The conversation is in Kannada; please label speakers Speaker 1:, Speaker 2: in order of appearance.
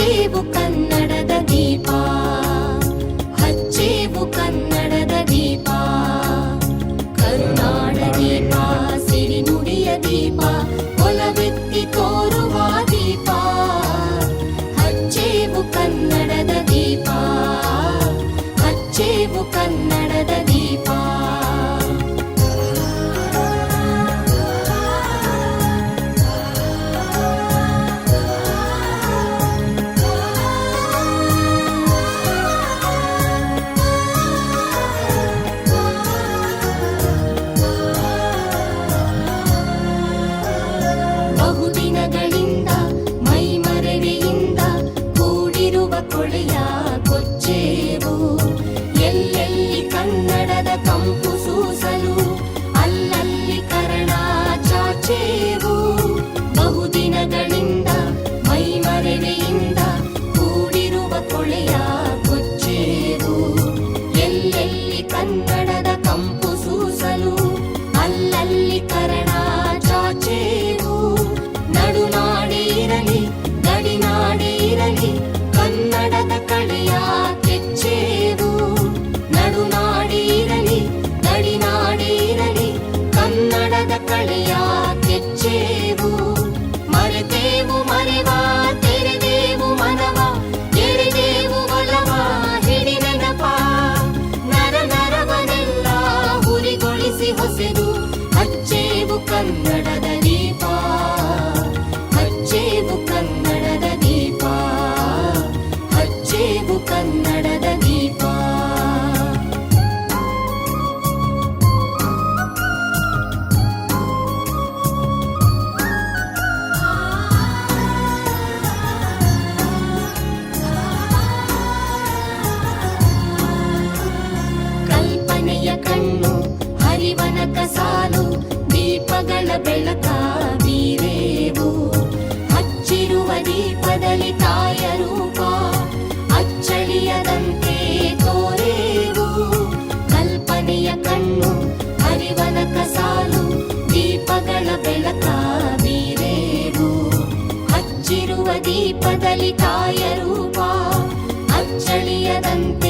Speaker 1: ಜೀವು ಕನ್ನಡದ ದೀಪ. நடக்கும் ದೀಪದಲ್ಲಿ ತಾಯ ರೂಪ ಅಚ್ಚಳಿಯದಂತೆ